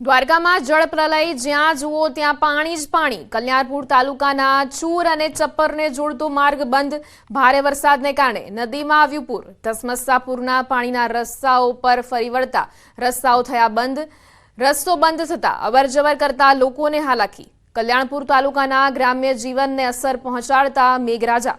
દ્વારકામાં જળપ્રલય જ્યાં જુઓ ત્યાં પાણી જ પાણી. કલ્યાણપુર તાલુકાના ચૂર અને ચપ્પરને જોડતો માર્ગ બંધ. ભારે વરસાદને કારણે નદીમાં આવ્યું પૂર. ધસમસાપુરના પાણીના રસ્તાઓ પર ફરી વળતા રસ્તાઓ થયા બંધ. રસ્તો બંધ થતાં અવરજવર કરતા લોકોને હાલાકી. કલ્યાણપુર તાલુકાના ગ્રામ્ય જીવનને અસર પહોંચાડતા મેઘરાજા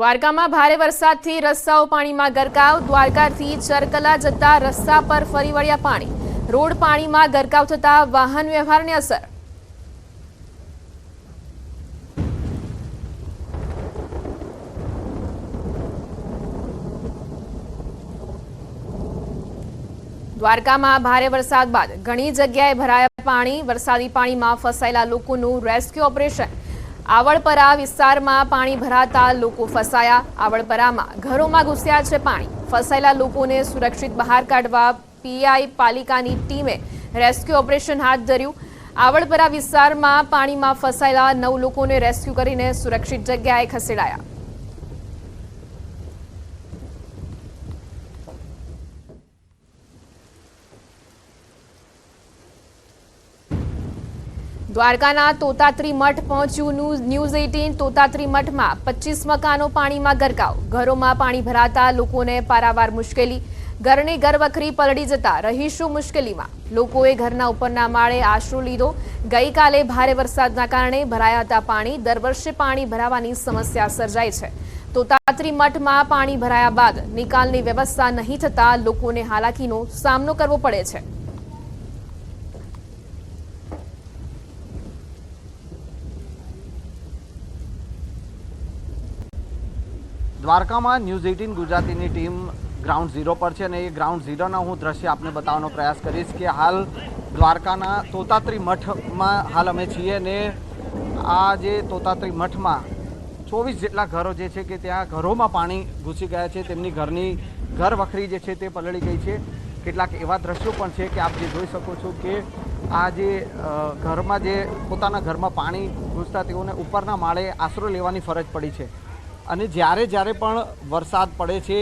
દ્વારકામાં ભારે વરસાદથી રસ્તાઓ પાણીમાં ગરકાવ. દ્વારકાથી ચરકલા જતા રસ્તા પર ફરી વળ્યા પાણી. રોડ પાણીમાં ગરકાવ થતા વાહન વ્યવહારને અસર. દ્વારકામાં ભારે વરસાદ બાદ ઘણી જગ્યાએ ભરાયા પાણી. વરસાદી પાણીમાં ફસાયેલા લોકોનું રેસ્ક્યુ ઓપરેશન. આવળપરા વિસ્તારમાં પાણી ભરાતા લોકો ફસાયા. આવળપરામાં ઘરોમાં ઘૂસ્યા છે પાણી. ફસાયેલા લોકોને સુરક્ષિત બહાર કાઢવા પીઆઈ પાલિકાની ટીમે રેસ્ક્યુ ઓપરેશન હાથ ધર્યું. આવળપરા વિસ્તારમાં પાણીમાં ફસાયેલા નવ લોકોને રેસ્ક્યુ કરીને સુરક્ષિત જગ્યાએ ખસેડાયા. દ્વારકાના તોતાત્રી મઠ પહોંચ્યું ન્યૂઝ એઇટીન તોતાત્રી મઠમાં પચીસ મકાનો પાણીમાં ગરકાવ. ઘરોમાં પાણી ભરાતા લોકોને પારાવાર મુશ્કેલી. ઘરની ઘરવખરી પલળી જતા રહીશો મુશ્કેલીમાં. લોકોએ ઘરના ઉપરના માળે આશરો લીધો. ગઈકાલે ભારે વરસાદના કારણે ભરાયા હતા પાણી દર વર્ષે પાણી ભરાવાની સમસ્યા સર્જાય છે. તોતાત્રી મઠમાં પાણી ભરાયા બાદ નિકાલની વ્યવસ્થા નહીં થતા લોકોને હાલાકીનો સામનો કરવો પડે છે. દ્વારકામાં ન્યૂઝ એઇટીન ગુજરાતીની ટીમ ગ્રાઉન્ડ ઝીરો પર છે અને એ ગ્રાઉન્ડ ઝીરોના હું દ્રશ્ય આપને બતાવવાનો પ્રયાસ કરીશ કે હાલ દ્વારકાના તોતાત્રી મઠમાં હાલ અમે છીએ ને આ જે તોતાત્રી મઠમાં ચોવીસ જેટલા ઘરો જે છે કે ત્યાં ઘરોમાં પાણી ઘૂસી ગયા છે, તેમની ઘરની ઘર વખરી જે છે તે પલળી ગઈ છે. કેટલાક એવા દ્રશ્યો પણ છે કે આપ જે જોઈ શકો છો કે આ જે ઘરમાં જે પોતાના ઘરમાં પાણી ઘૂસતા તેઓને ઉપરના માળે આશરો લેવાની ફરજ પડી છે. અને જ્યારે જ્યારે પણ વરસાદ પડે છે,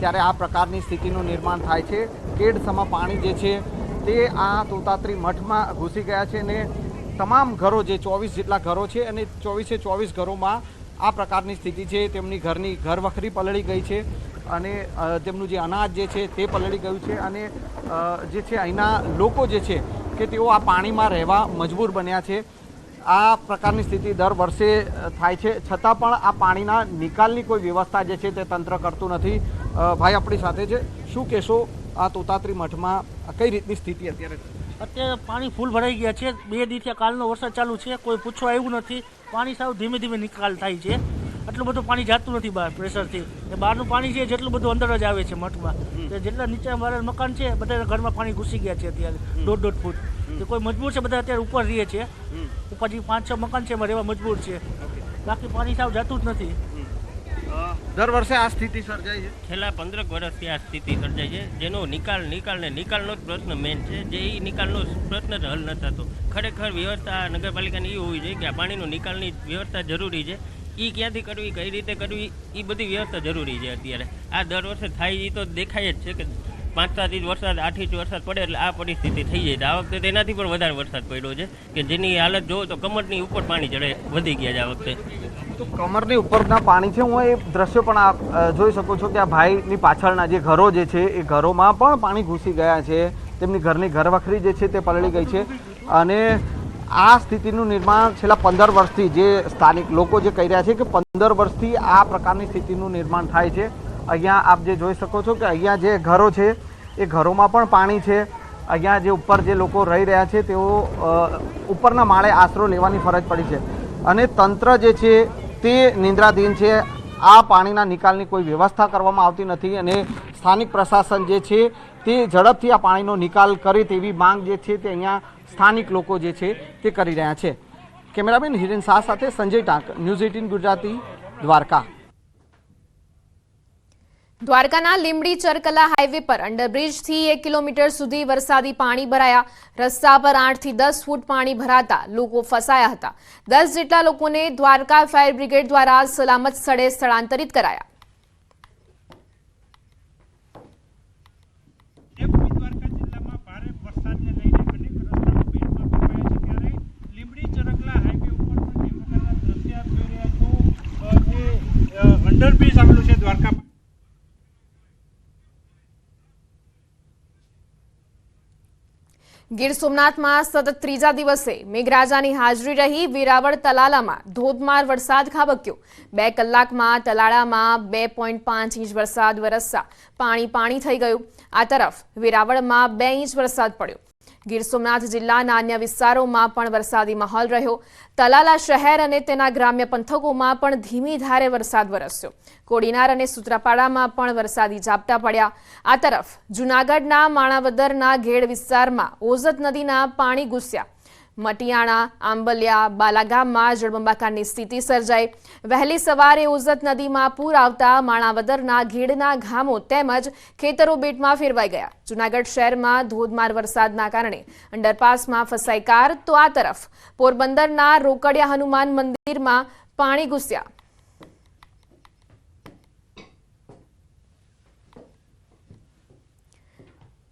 ત્યારે આ પ્રકારની સ્થિતિનું નિર્માણ થાય છે. કેડસમાં પાણી જે છે, તે આ તોતાત્રી મઠમાં ઘૂસી ગયા છે અને તમામ ઘરો જે ચોવીસ જેટલા ઘરો છે અને ચોવીસે ચોવીસ ઘરોમાં આ પ્રકારની સ્થિતિ છે. તેમની ઘરની ઘર વખરી પલળી ગઈ છે અને તેમનું જે અનાજ જે છે તે પલળી ગયું છે અને જે છે અહીંના લોકો જે છે, કે તેઓ આ પાણીમાં રહેવા મજબૂર બન્યા છે. આ પ્રકારની સ્થિતિ દર વર્ષે થાય છે. છતાં પણ આ પાણીના નિકાલની કોઈ વ્યવસ્થા જે છે તે તંત્ર કરતું નથી. ભાઈ આપણી સાથે છે. શું કહેશો આ તોતાત્રી મઠમાં કઈ રીતની સ્થિતિ અત્યારે? અત્યારે પાણી ફૂલ ભરાઈ ગયા છે. બે દિવસે કાલનો વરસાદ ચાલુ છે. કોઈ પૂછવા આવ્યું નથી. પાણી સાવ ધીમે ધીમે નિકાલ થાય છે. આટલું બધું પાણી જાતું નથી બહાર પ્રેશરથી. એ બહારનું પાણી છે જેટલું બધું અંદર જ આવે છે મઠમાં. જેટલા નીચે મારા મકાન છે બધા ઘરમાં પાણી ઘૂસી ગયા છે અત્યારે દોઢ દોઢ ફૂટ. તે કોઈ મજબૂર છે બધા અત્યારે ઉપર રહીએ છે. ઉપર જે પાંચ છ મકાન છે એમાં રહેવા મજબૂર છે. બાકી પાણી સાવ જતું જ નથી. દર વર્ષે આ સ્થિતિ સર્જાય છે? છેલ્લા પંદરક વર્ષથી આ સ્થિતિ સર્જાય છે. જેનો નિકાલ નિકાલ ને નિકાલનો જ પ્રશ્ન મેન છે. જે એ નિકાલનો પ્રશ્ન જ હલ ન થતો. ખરેખર વ્યવસ્થા નગરપાલિકાની એ હોવી જોઈએ કે આ પાણીનો નિકાલની વ્યવસ્થા જરૂરી છે. એ ક્યાંથી કરવી કઈ રીતે કરવી એ બધી વ્યવસ્થા જરૂરી છે અત્યારે. આ દર વર્ષે થાય એ તો દેખાય જ છે કે પાંચ સાત ઇંચ વરસાદ આઠ ઇંચ વરસાદ પડે એટલે આ પરિસ્થિતિ થઈ જાય આ વખતે તેનાથી પણ વધારે વરસાદ પડ્યો છે કે જેની હાલત જોવો તો કમરની ઉપર પાણી ચડે, વધી ગયા છે આ વખતે. તો કમરની ઉપરના પાણી છે, હું એ દ્રશ્ય પણ આપ જોઈ શકો છો કે આ ભાઈની પાછળના જે ઘરો જે છે, એ ઘરોમાં પણ પાણી ઘૂસી ગયા છે. તેમની ઘરની ઘરવખરી જે છે, તે પલળી ગઈ છે. અને આ સ્થિતિનું નિર્માણ છેલ્લા પંદર વર્ષથી જે સ્થાનિક લોકો જે કહી રહ્યા છે કે પંદર વર્ષથી આ પ્રકારની સ્થિતિનું નિર્માણ થાય છે. અહીંયા આપ જે જોઈ શકો છો કે અહીંયા જે ઘરો છે, એ ઘરોમાં પણ પાણી છે. અહીંયા જે ઉપર જે લોકો રહી રહ્યા છે, તેઓ ઉપરના માળે આશરો લેવાની ફરજ પડી છે. અને તંત્ર જે છે, તે નિંદ્રાધીન છે. આ પાણીના નિકાલની કોઈ વ્યવસ્થા કરવામાં આવતી નથી અને સ્થાનિક પ્રશાસન જે છે, તે ઝડપથી આ પાણીનો નિકાલ કરે તેવી માંગ જે છે, તે અહીંયા સ્થાનિક લોકો જે છે, તે કરી રહ્યા છે. કેમેરામેન હિરેન શાહ સાથે સંજય ટાંક, ન્યૂઝ એટીન ગુજરાતી, દ્વારકા. દ્વારકાના લીમડી ચરકલા હાઈવે પર અંડરબ્રિજથી એક કિલોમીટર સુધી વરસાદી પાણી ભરાયા. રસ્તા પર આઠથી દસ ફૂટ પાણી ભરાતા લોકો ફસાયા હતા. દસ જેટલા લોકોને દ્વારકા ફાયર બ્રિગેડ દ્વારા સલામત સ્થળે સ્થળાંતરિત કરાયા. અંડરબ્રિજ આવેલું છે ભારે વરસાદને લઈને અનેક રસ્તાઓ બેટમાં ફેરવાયા છે ત્યારે લીંબડી ચરકલા હાઈવે ઉપર પણ જે પ્રકારના દ્રશ્ય આપ જોઈ રહ્યા છો અ, જે અ, અંડરબ્રિજ આવેલું છે દ્વારકા ગીર સોમનાથમાં સતત ત્રીજા દિવસે મેઘરાજાની હાજરી રહી વેરાવળ તલાલામાં ધોધમાર વરસાદ ખાબક્યો. બે કલાકમાં તલાળામાં બે પોઈન્ટ પાંચ ઇંચ વરસાદ વરસતા પાણી પાણી થઈ ગયું. આ તરફ વેરાવળમાં બે ઇંચ વરસાદ પડ્યો. ગીર સોમનાથ જિલ્લાના અન્ય વિસ્તારોમાં પણ વરસાદી માહોલ રહ્યો. તલાલા શહેર અને તેના ગ્રામ્ય પંથકોમાં પણ ધીમી ધારે વરસાદ વરસ્યો. કોડીનાર અને સુત્રાપાડામાં પણ વરસાદી ઝાપટા પડ્યા. આ તરફ જૂનાગઢના માણાવદરના ઘેડ વિસ્તારમાં ઓઝત નદીના પાણી ઘૂસ્યા. મટિયાણા, આંબલિયા, બાલાગામમાં જળબંબાકારની સ્થિતિ સર્જાઈ. વહેલી સવારે ઉઝત નદીમાં પૂર આવતા માણાવદરના ઘેડના ગામો તેમજ ખેતરો બેટમાં ફેરવાઈ ગયા. જૂનાગઢ શહેરમાં ધોધમાર વરસાદના કારણે અંડરપાસમાં ફસાઈ કાર તો આ તરફ. પોરબંદરના રોકડિયા હનુમાન મંદિરમાં પાણી ઘૂસ્યા.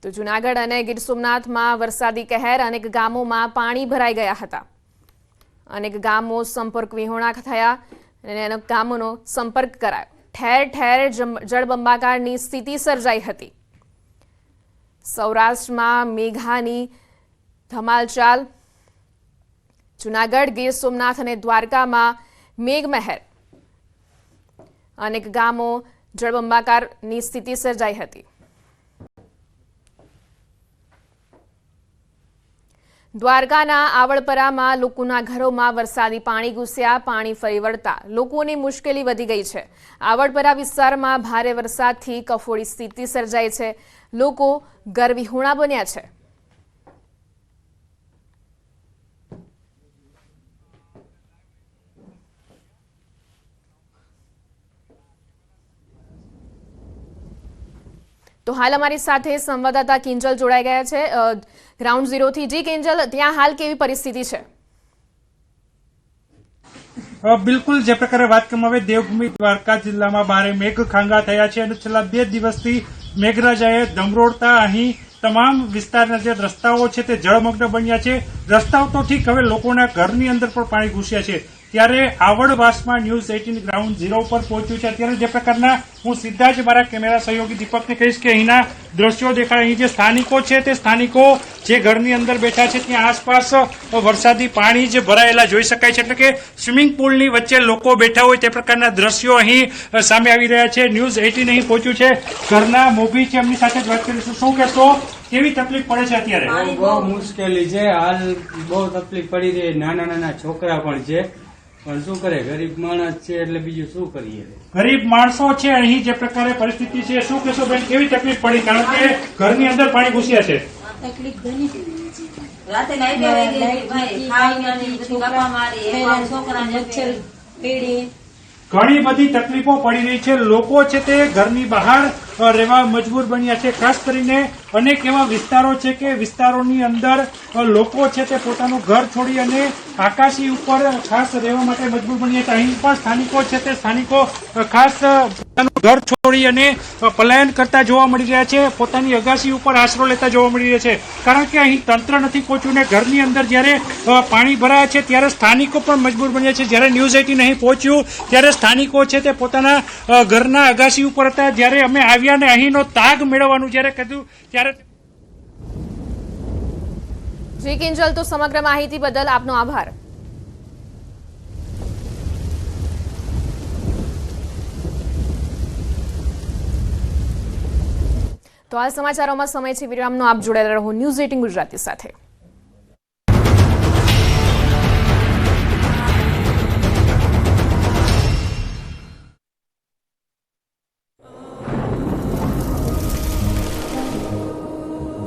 તો જૂનાગઢ અને ગીર સોમનાથમાં વરસાદી કહેર અનેક ગામોમાં પાણી ભરાઈ ગયા હતા. અનેક ગામો સંપર્ક વિહોણા થયા અને ગામોનો સંપર્ક કરાયો. ઠેર ઠેર જળબંબાકારની સ્થિતિ સર્જાઈ હતી. સૌરાષ્ટ્રમાં મેઘાની ધમાલચાલ, જૂનાગઢ, ગીર સોમનાથ અને દ્વારકામાં મેઘમહેર. અનેક ગામો જળબંબાકારની સ્થિતિ સર્જાઈ હતી. દ્વારકાના આવળપરામાં લોકોના ઘરોમાં વરસાદી પાણી ઘૂસ્યા, પાણી ફરી વળતા. લોકોની મુશ્કેલી વધી ગઈ છે. આવળપરા વિસ્તારમાં ભારે વરસાદથી કફોડી સ્થિતિ સર્જાઈ છે. લોકો ગરવિહોણા બન્યા છે. તો હાલ અમારી સાથે સંવાદદાતા કિંજલ જોડાઈ ગયા છે. ગ્રાઉન્ડ ઝીરોથી જી કિંજલ, ત્યાં હાલ કેવી પરિસ્થિતિ છે? બિલકુલ જે પ્રકારે વાત કરવામાં આવે, દેવભૂમિ દ્વારકા જિલ્લામાં ભારે મેઘ ખાંગા થયા છે અને છેલ્લા બે દિવસથી મેઘરાજાએ ધમરોડતા અહીં તમામ વિસ્તારના જે રસ્તાઓ છે તે જળમગ્ન બન્યા છે. રસ્તાઓ તો ઠીક, હવે લોકોના ઘરની અંદર પણ પાણી ઘૂસ્યા છે. ત્યારે આવડવાસમાં ન્યૂઝ એટીન ગ્રાઉન્ડ ઝીરો પર પહોંચ્યું છે. અત્યારે જે પ્રકારના હું સીધા જ મારા કેમેરા સહયોગી દીપકને કહીશ કે અહીંના દ્રશ્યો દેખાય. અહીં જે સ્થાનિકો છે તે સ્થાનિકો જે ઘરની અંદર બેઠા છે, ત્યાં આસપાસ વરસાદી પાણી જ ભરાયેલા જોઈ શકાય છે. એટલે કે સ્વિમિંગ પુલની વચ્ચે લોકો બેઠા હોય તે પ્રકારના દ્રશ્યો અહીં સામે આવી રહ્યા છે. ન્યૂઝ એટીન અહીં પહોંચ્યું છે. ઘરના મોભી છે, એમની સાથે જ વાત કરીશું. શું કહેશો? કેવી તકલીફ પડે છે અત્યારે? બહુ મુશ્કેલી છે. હાલ બહુ તકલીફ પડી રહી નાના નાના છોકરા પણ છે. પણ શું કરે? ગરીબ માણસ છે એટલે બીજું શું કરીએ? ગરીબ માણસો છે અહીં જે પ્રકારે પરિસ્થિતિ છે શું કહેશો બેન? કેવી તકલીફ પડી? કારણ કે ઘરની અંદર પાણી ઘૂસ્યા છે. તકલીફ ઘણી રાતે લાઈટ આવી ગઈ ભાઈ. નથી પછી ગપ્પા મારી એમાં મચ્છર પેડે. ઘણી બધી તકલીફો પડી રહી છે. લોકો છે તે ઘરની બહાર રહેવા મજબૂર બન્યા છે. ખાસ કરીને અનેક એવા વિસ્તારો છે કે વિસ્તારોની અંદર લોકો છે તે પોતાનું ઘર છોડી અને આકાશી ઉપર ખાસ રહેવા માટે મજબૂર બન્યા છે. અહીં પણ સ્થાનિકો છે તે સ્થાનિકો ખાસ પોતાનું ઘર છોડી અને પલાયન કરતા જોવા મળી રહ્યા છે. પોતાની અગાશી ઉપર આશરો લેતા જોવા મળી રહ્યા છે. કારણ કે અહીં તંત્ર નથી પહોંચ્યું ને ઘરની અંદર જ્યારે પાણી ભરાયા છે ત્યારે સ્થાનિકો પણ મજબૂર બન્યા છે. જ્યારે ન્યૂઝ એટીન અહીં પહોંચ્યું ત્યારે સ્થાનિકો છે તે પોતાના ઘરના અગાશી ઉપર હતા. જ્યારે અમે આવ્યા ને અહીંનો તાગ મેળવવાનું જ્યારે કીધું, ત્યારે જી, કિંજલ, તો સમગ્ર માહિતી બદલ આપનો આભાર. તો આ સમાચારોમાં સમય છે વિરામનો. આપ જોડાયેલા રહો ન્યૂઝ એટીન ગુજરાતી સાથે.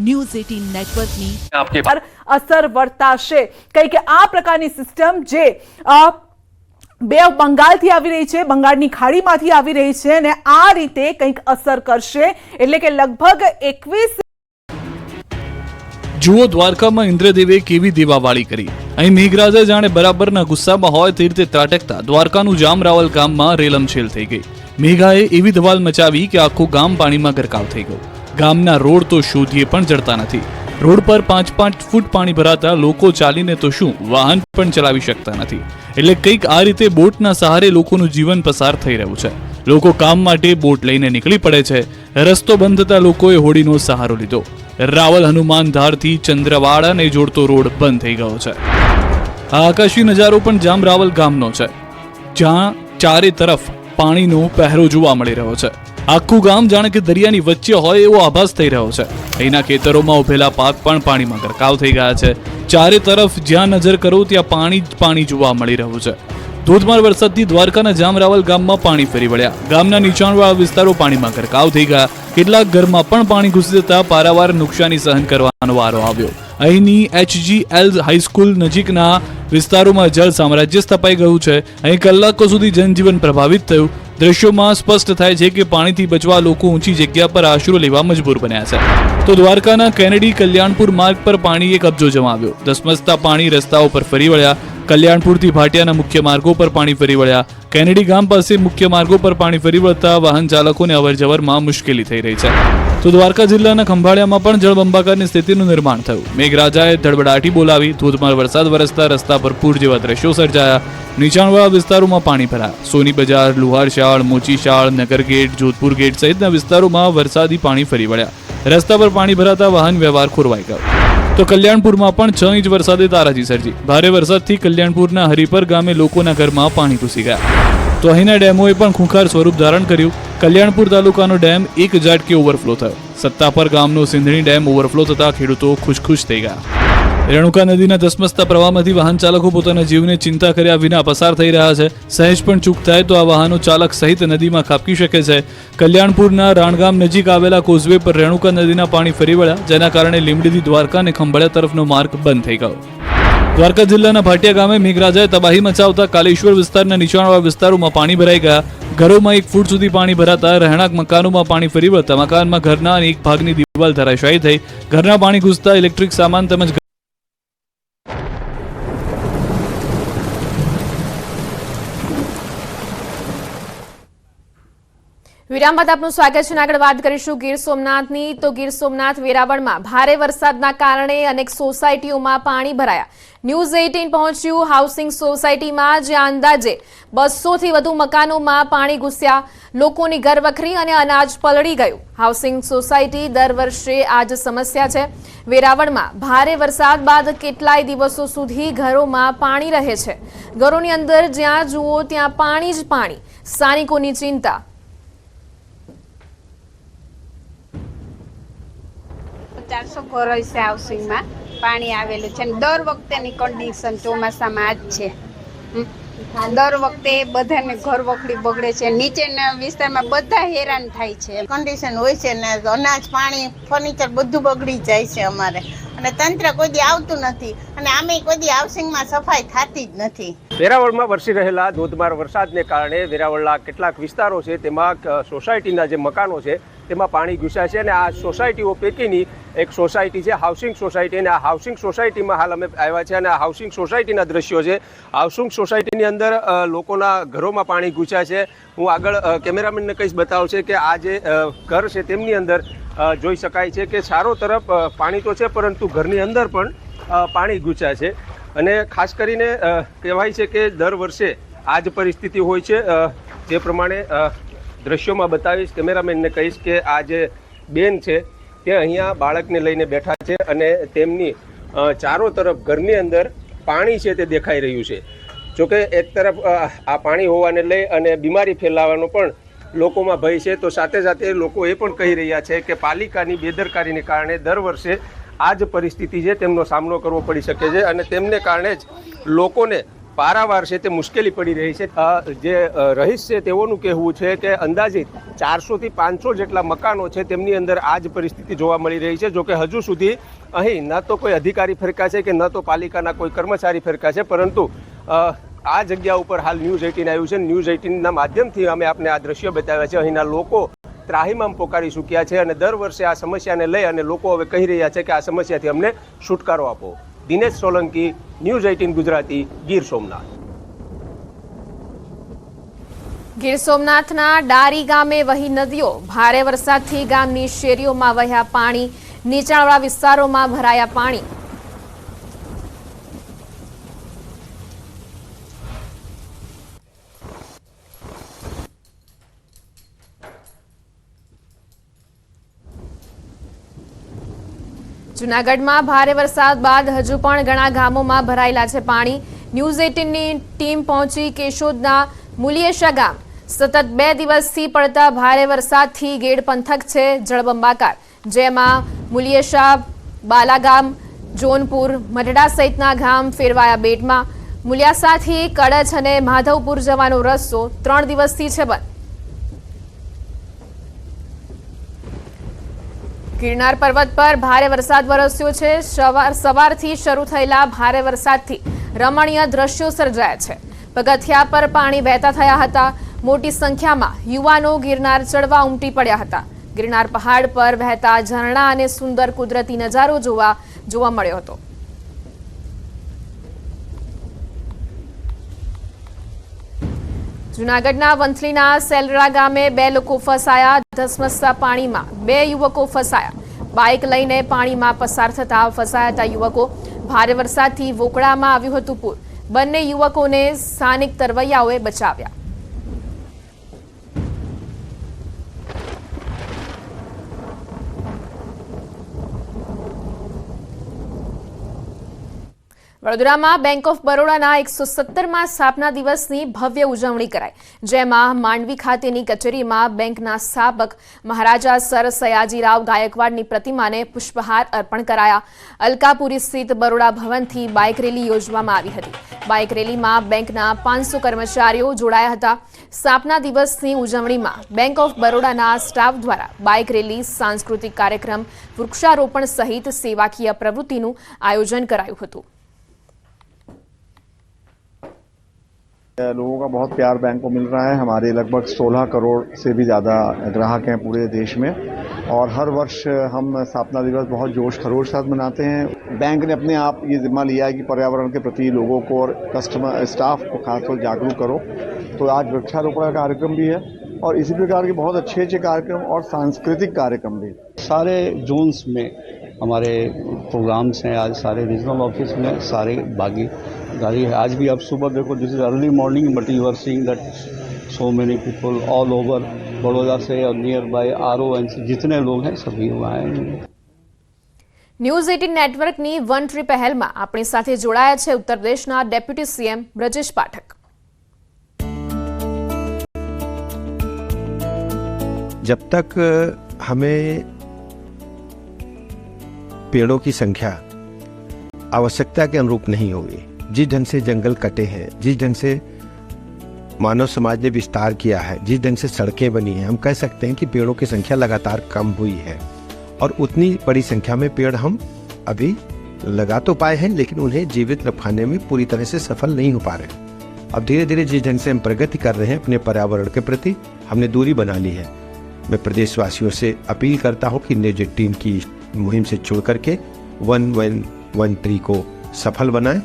News eighteen નેટવર્કની અસર વર્તાશે. કંઈક આ પ્રકારની સિસ્ટમ જે બે બંગાળથી આવી રહી છે બંગાળની ખાડીમાંથી આવી રહી છે અને આ રીતે કંઈક અસર કરશે. એટલે કે લગભગ એકવીસ જુઓ દ્વારકામાં ઇન્દ્રદેવે કેવી દીવાવાળી કરી. અહીં મેઘરાજા જાણે બરાબરના ગુસ્સામાં હોય તે રીતે ત્રાટકતા દ્વારકાનું જામરાવલ ગામમાં રેલમછેલ થઈ ગઈ. મેઘાએ એવી દવાલ મચાવી કે આખું ગામ પાણીમાં ગરકાવ થઈ ગયું. ગામના રોડ તો શોધીએ પણ જડતા નથી. રોડ પર પાંચ પાંચ ફૂટ પાણી ભરાતા લોકો ચાલીને તો શું વાહન પણ ચલાવી શકતા નથી. એટલે કંઈક આ રીતે બોટના સહારે લોકોનું જીવન પસાર થઈ રહ્યું છે. લોકો કામ માટે બોટ લઈને નીકળી પડે છે. રસ્તો બંધ થતા લોકોએ હોડીનો સહારો લીધો. રાવલ હનુમાન ધારથી ચંદ્રવાડાને જોડતો રોડ બંધ થઈ ગયો છે. આ આકાશી નજારો પણ જામ રાવલ ગામનો છે. જ્યાં ચારે તરફ પાણીનો પહેરો જોવા મળી રહ્યો છે. આખું ગામ જાણે કે દરિયાની વચ્ચે હોય એવો આભાસ થઈ રહ્યો છે. અહીંના ખેતરોમાં ઉભેલા પાક પણ પાણીમાં ગરકાવ થઈ ગયા છે. ચારે તરફ જ્યાં નજર કરો ત્યાં પાણી જ પાણી જોવા મળી રહ્યું છે. ધોધમાર વરસાદથી દ્વારકાના જામરાવલ ગામમાં પાણી ફરી વળ્યા. ગામના નીચાણવાળા વિસ્તારો પાણીમાં ગરકાવ થઈ ગયા. કેટલાક ઘરમાં પણ પાણી ઘૂસી જતા પારાવાર નુકસાની સહન કરવાનો વારો આવ્યો. અહીંની એચજીએલ હાઈસ્કૂલ નજીકના વિસ્તારોમાં જળ સામ્રાજ્ય સ્થપાઈ ગયું છે. અહીં કલાકો સુધી જનજીવન પ્રભાવિત થયું. દ્રશ્યોમાં સ્પષ્ટ થાય છે કે પાણીથી બચવા લોકો ઊંચી જગ્યા પર આશરો લેવા મજબૂર બન્યા છે. તો દ્વારકાના કેનેડી કલ્યાણપુર માર્ગ પર પાણીએ કબજો જમાવ્યો. ધસમસતા પાણી રસ્તાઓ પર ફરી વળ્યા. કલ્યાણપુરથી ભાટિયાના મુખ્ય માર્ગો પર પાણી ફરી વળ્યા. કેનેડી ગામ પાસે મુખ્ય માર્ગો પર પાણી ફરી વળતા વાહન ચાલકોને અવરજવરમાં મુશ્કેલી થઈ રહી છે. તો દ્વારકા જિલ્લાના ખંભાળિયામાં પણ જળબંબાકારની સ્થિતિનું નિર્માણ થયું. મેઘરાજાએ ધડબડાટી બોલાવી, ધોધમાર વરસાદ વરસતા રસ્તા પર પૂર જેવા દ્રશ્યો સર્જાયા. નીચાણવાળા વિસ્તારોમાં પાણી ભરાયા. સોની બજાર લુહારશાળ મોચીશાળ નગરગેટ જોધપુર ગેટ સહિતના વિસ્તારોમાં વરસાદી પાણી ફરી વળ્યા. રસ્તા પર પાણી ભરાતા વાહન વ્યવહાર ખોરવાઈ ગયો. તો કલ્યાણપુરમાં પણ છ ઇંચ વરસાદે તારાજી સર્જી. ભારે વરસાદથી કલ્યાણપુરના હરિપર ગામે લોકોના ઘરમાં પાણી ઘૂસી ગયા. તો અહીંના ડેમોએ પણ ખૂંખાર સ્વરૂપ ધારણ કર્યું. કલ્યાણપુર તાલુકાનો ડેમ એક ઝાટકે ઓવરફ્લો થયો. સત્તાપર ગામનો સિંધણી ડેમ ઓવરફ્લો થતા ખેડૂતો ખુશખુશ થઈ ગયા. રેણુકા નદીના ધસમસતા પ્રવાહમાંથી વાહન ચાલકો પોતાના જીવને ચિંતા કર્યા વિના પસાર થઈ રહ્યા છે. સહેજ પણ ચૂક થાય તો આ વાહનો ચાલક સહિત નદીમાં ખાબકી શકે છે. કલ્યાણપુરના રાણગામ નજીક આવેલા કોઝવે પર રેણુકા નદીના પાણી ફરી વળ્યા, જેના કારણે લીમડીથી દ્વારકા અને ખંભાળિયા તરફનો માર્ગ બંધ થઈ ગયો. દ્વારકા જિલ્લાના ભાટિયા ગામે મેઘરાજાએ તબાહી મચાવતા કાલેશ્વર વિસ્તારના નીચાણવાળા વિસ્તારોમાં પાણી ભરાઈ ગયા. ઘરોમાં એક ફૂટ સુધી પાણી ભરાતા રહેણાંક મકાનોમાં પાણી ફરી વળતા મકાનમાં ઘરના એક ભાગની દિવાલ ધરાશાયી થઈ. ઘરના પાણી ઘૂસતા ઇલેક્ટ્રિક સામાન તેમજ વિરામ બાદ આપનું સ્વાગત છે આગળ વાત કરીશું ગીર સોમનાથની. તો ગીર સોમનાથ વેરાવળમાં ભારે વરસાદના કારણે અનેક સોસાયટીઓમાં પાણી ભરાયા. ન્યૂઝ એઇટીન પહોંચ્યું, હાઉસિંગ સોસાયટીમાં જ્યાં અંદાજે બસોથી વધુ મકાનોમાં પાણી ઘૂસ્યા. લોકોની ઘરવખરી અને અનાજ પલળી ગયું. હાઉસિંગ સોસાયટી દર વર્ષે આ જ સમસ્યા છે. વેરાવળમાં ભારે વરસાદ બાદ કેટલાય દિવસો સુધી ઘરોમાં પાણી રહે છે. ઘરોની અંદર જ્યાં જુઓ ત્યાં પાણી જ પાણી. સ્થાનિકોની ચિંતા ચારસો ઘર છે હાઉસિંગમાં. પાણી આવેલું છે અને દર વખતેની કન્ડિશન ચોમાસામાં આ જ છે દર વખતે બધાને ઘર વખડી બગડે છે. નીચેના વિસ્તારમાં બધા હેરાન થાય છે. કન્ડિશન હોય છે ને અનાજ પાણી ફર્નિચર બધું બગડી જાય છે અમારે. અને તંત્ર કોઈ દી આવતું નથી. અને આમે કોઈ હાઉસિંગમાં સફાઈ થતી જ નથી. વેરાવળમાં વરસી રહેલા ધોધમાર વરસાદને કારણે વેરાવળના કેટલાક વિસ્તારો છે તેમાં સોસાયટીના જે મકાનો છે તેમાં પાણી ઘૂસ્યા છે અને આ સોસાયટીઓ પૈકીની એક સોસાયટી છે, હાઉસિંગ સોસાયટી. અને આ હાઉસિંગ સોસાયટીમાં હાલ અમે આવ્યા છે અને આ હાઉસિંગ સોસાયટીના દ્રશ્યો છે. હાઉસિંગ સોસાયટીની અંદર લોકોના ઘરોમાં પાણી ઘૂસ્યા છે. હું આગળ કેમેરામેનને કહીશ બતાવું છે કે આ જે ઘર છે તેમની અંદર જોઈ શકાય છે કે ચારો તરફ પાણી તો છે, પરંતુ ઘરની અંદર પણ પાણી ઘૂસ્યા છે. અને ખાસ કરીને કહેવાય છે કે દર વર્ષે આ જ પરિસ્થિતિ હોય છે. જે પ્રમાણે દ્રશ્યોમાં બતાવીશ, કેમેરામેનને કહીશ કે આ જે બેન છે, તે અહીંયા બાળકને લઈને બેઠા છે અને તેમની ચારો તરફ ઘરની અંદર પાણી છે તે દેખાઈ રહ્યું છે. જોકે એક તરફ આ પાણી હોવાને લઈ અને બીમારી ફેલાવાનો પણ લોકોમાં ભય છે, તો સાથે સાથે લોકો એ પણ કહી રહ્યા છે કે પાલિકાની બેદરકારીને કારણે દર વર્ષે આ જ પરિસ્થિતિ છે, તેમનો સામનો કરવો પડી શકે છે અને તેમને કારણે જ લોકોને પારાવાર છે તે મુશ્કેલી પડી રહી છે. જે રહીશ છે તેઓનું કહેવું છે કે અંદાજિત ચારસોથી પાંચસો જેટલા મકાનો છે તેમની અંદર આ જ પરિસ્થિતિ જોવા મળી રહી છે. જોકે હજુ સુધી અહીં ન તો કોઈ અધિકારી ફેરકા છે કે ન તો પાલિકાના કોઈ કર્મચારી ફેરકા છે. પરંતુ આ જગ્યા ઉપર હાલ ન્યૂઝ એઇટીન આવ્યું છે. ન્યૂઝ એઇટીનના માધ્યમથી અમે આપને આ દ્રશ્યો બતાવ્યા છે. અહીંના લોકો ત્રાહિમામ પોકારી ચૂક્યા છે અને દર વર્ષે આ સમસ્યાને લઈ અને લોકો હવે કહી રહ્યા છે કે આ સમસ્યાથી અમને છુટકારો આપો. Dinesh Solanki, news eighteen Gujarati, Gir Somnath. Gir સોમનાથના ડારી ગામે વહી નદીઓ, ભારે વરસાદથી ગામની શેરીઓમાં વહ્યા પાણી, નીચાણવાળા વિસ્તારોમાં ભરાયા પાણી. જૂનાગઢમાં ભારે વરસાદ બાદ હજુ પણ ઘણા ગામોમાં ભરાયેલા છે પાણી. ન્યૂઝ એટીનની ટીમ પહોંચી કેશોદના મુલિયેશા ગામ સતત બે દિવસથી પડતા ભારે વરસાદથી ગેડ પંથક છે જળબંબાકાર. જેમાં મુલિયેશા બાલાગામ, જોનપુર, મઢડા સહિતના ગામ ફેરવાયા બેટમાં. મુલિયાસાથી કડછ અને માધવપુર જવાનો રસ્તો ત્રણ દિવસથી છે બંધ. ગિરનાર પર્વત પર ભારે વરસાદ વરસ્યો છે. સવાર, સવારથી શરૂ થયેલા ભારે વરસાદથી રમણીય દ્રશ્યો સર્જાયા છે. પગથિયા પર પાણી વહેતા થયા હતા. મોટી સંખ્યામાં યુવાનો ગિરનાર ચડવા ઉમટી પડ્યા હતા. ગિરનાર પહાડ પર વહેતા ઝરણા અને સુંદર કુદરતી નજારો જોવા જોવા મળ્યો હતો. જૂનાગઢના વંથલીના સેલરા ગામે બે લોકો ફસાયા. ધસમસતા પાણીમાં બે યુવકો ફસાયા. બાઇક લઈને પાણીમાં પસાર થતા ફસાયા હતા યુવકો. ભારે વરસાદથી વોકળામાં આવ્યું હતું પૂર. બંને યુવકોને સ્થાનિક તરવૈયાઓએ બચાવ્યા. વડોદરામાં બેંક ઓફ બરોડાના એકસો સત્તરમાં સ્થાપના દિવસની ભવ્ય ઉજવણી કરાઈ. જેમાં માંડવી ખાતેની કચેરીમાં બેંકના સ્થાપક મહારાજા સર સયાજીરાવ ગાયકવાડની પ્રતિમાને પુષ્પહાર અર્પણ કરાયા. અલકાપુરી સ્થિત બરોડા ભવનથી બાઇક રેલી યોજવામાં આવી હતી. બાઇક રેલીમાં બેંકના પાંચસો કર્મચારીઓ જોડાયા હતા. સ્થાપના દિવસની ઉજવણીમાં બેંક ઓફ બરોડાના સ્ટાફ દ્વારા બાઇક રેલી, સાંસ્કૃતિક કાર્યક્રમ, વૃક્ષારોપણ સહિત સેવાકીય પ્રવૃત્તિનું આયોજન કરાયું હતું. लोगों का बहुत प्यार बैंक को मिल रहा है। हमारे लगभग 16 करोड़ से भी ज़्यादा ग्राहक हैं पूरे देश में। और हर वर्ष हम स्थापना दिवस बहुत जोश खरोश साथ मनाते हैं। बैंक ने अपने आप ये जिम्मा लिया है कि पर्यावरण के प्रति लोगों को और कस्टमर स्टाफ को खासतौर जागरूक करो। तो आज वृक्षारोपण का कार्यक्रम भी है और इसी प्रकार के बहुत अच्छे अच्छे कार्यक्रम और सांस्कृतिक कार्यक्रम भी। सारे जोन्स में हमारे प्रोग्राम्स हैं आज सारे रीजनल ऑफिस में सारे भागीदारी है आज भी आप सुबह देखो this is early morning but you are seeing that so many people all over Baroda से और नियर बाय आर एंड जितने लोग हैं सभी वहाँ आए हैं ન્યૂઝ એટીન નેટવર્કની વન ટ્રી પહેલમાં આપણી સાથે જોડાયા છે ઉત્તર પ્રદેશના ડેપ્યુટી સીએમ બ્રજેશ પાઠક जब तक हमें पेड़ों की संख्या। आवश्यकता के अनुरूप नहीं होगी। जिस ढंग से जंगल कटे हैं, जिस ढंग से मानव समाज ने विस्तार किया है, जिस ढंग से सड़कें बनी हैं, हम कह सकते हैं कि पेड़ों की संख्या लगातार कम हुई है। और उतनी बड़ी संख्या में पेड़ हम अभी लगा तो पाए हैं, लेकिन उन्हें जीवित रखाने में पूरी तरह से सफल नहीं हो पा रहे अब धीरे धीरे जिस ढंग से हम प्रगति कर रहे हैं, अपने पर्यावरण के प्रति हमने दूरी बना ली है। मैं प्रदेशवासियों से अपील करता हूँ कि टीम की मुहिम से जुड़ करके वन वन वन ट्री को सफल बनाएं